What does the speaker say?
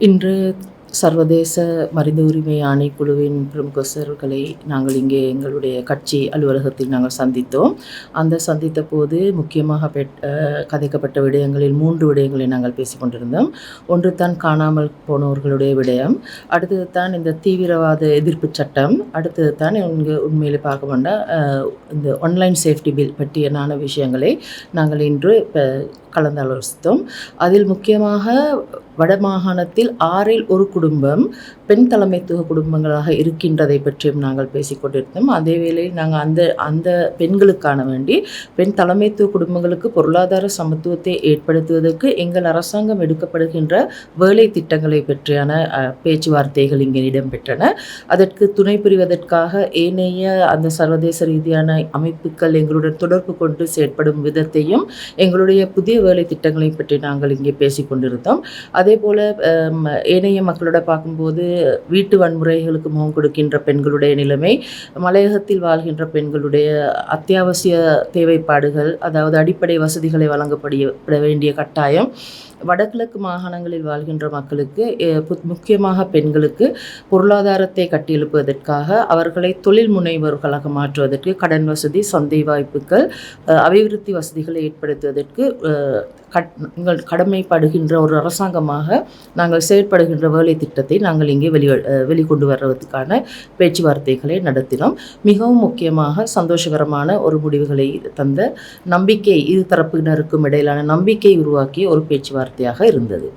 இன்று சர்வதேச மனித உரிமை ஆணைக்குழுவின் பிரமுகர்களை நாங்கள் இங்கே எங்களுடைய கட்சி அலுவலகத்தில் நாங்கள் சந்தித்தோம். அந்த சந்தித்த போது முக்கியமாக பெட் கதைக்கப்பட்ட விடயங்களில் மூன்று விடயங்களை நாங்கள் பேசிக்கொண்டிருந்தோம் ஒன்று தான் காணாமல் போனவர்களுடைய விடயம் அடுத்தது தான் இந்த தீவிரவாத எதிர்ப்பு சட்டம் அடுத்தது தான் இங்கே உண்மையிலே பார்க்க வேண்டாம் இந்த ஆன்லைன் சேஃப்டி பில் பற்றியனான விஷயங்களை நாங்கள் இன்று ப- கலந்தாலோசித்தோம். அதில் முக்கியமாக வடமாகாணத்தில் ஆறில் ஒரு குடும்பம் பெண் தலைமைத்துவ குடும்பங்களாக இருக்கின்றதை பற்றியும் நாங்கள் பேசிக்கொண்டிருந்தோம் அதே வேளையில் நாங்கள் அந்த அந்த பெண்களுக்கான வேண்டி பெண் தலைமைத்துவ குடும்பங்களுக்கு பொருளாதார சமத்துவத்தை ஏற்படுத்துவதற்கு எங்கள் அரசாங்கம் எடுக்கப்படுகின்ற வேலை திட்டங்களை பற்றியான பேச்சுவார்த்தைகள் இங்கே இடம்பெற்றன. அதற்கு துணை புரிவதற்காக ஏனைய அந்த சர்வதேச ரீதியான அமைப்புகள் எங்களுடன் தொடர்பு கொண்டு செயற்படும் விதத்தையும் எங்களுடைய புதிய வேலை திட்டங்களை பற்றி நாங்கள் இங்கே பேசிக்கொண்டிருந்தோம் அதே போல் ஏனைய மக்களோட பார்க்கும்போது வீட்டு வன்முறைகளுக்கு முகம் கொடுக்கின்ற பெண்களுடைய நிலைமை மலையகத்தில் வாழ்கின்ற பெண்களுடைய அத்தியாவசிய தேவைப்பாடுகள் அதாவது அடிப்படை வசதிகளை வழங்கப்படிய வேண்டிய கட்டாயம். வடகிழக்கு மாகாணங்களில் வாழ்கின்ற மக்களுக்கு முக்கியமாக பெண்களுக்கு பொருளாதாரத்தை கட்டியெழுப்புவதற்காக அவர்களை தொழில் முனைவோர்களாக மாற்றுவதற்கு கடன் வசதி சந்தை வாய்ப்புகள் அபிவிருத்தி வசதிகளை ஏற்படுத்துவதற்கு கட்- எங்கள் கடமைப்படுகின்ற ஒரு அரசாங்கமாக நாங்கள் செயற்படுகின்ற வேலை திட்டத்தை நாங்கள் இங்கே வெளி வெளிக்கொண்டு வர்றதுக்கான பேச்சுவார்த்தைகளை நடத்தினோம். மிகவும் முக்கியமாக சந்தோஷகரமான ஒரு முடிவுகளை தந்த நம்பிக்கை இரு தரப்பினருக்கும் இடையிலான நம்பிக்கை உருவாக்கிய ஒரு பேச்சுவார்த்தையாக இருந்தது.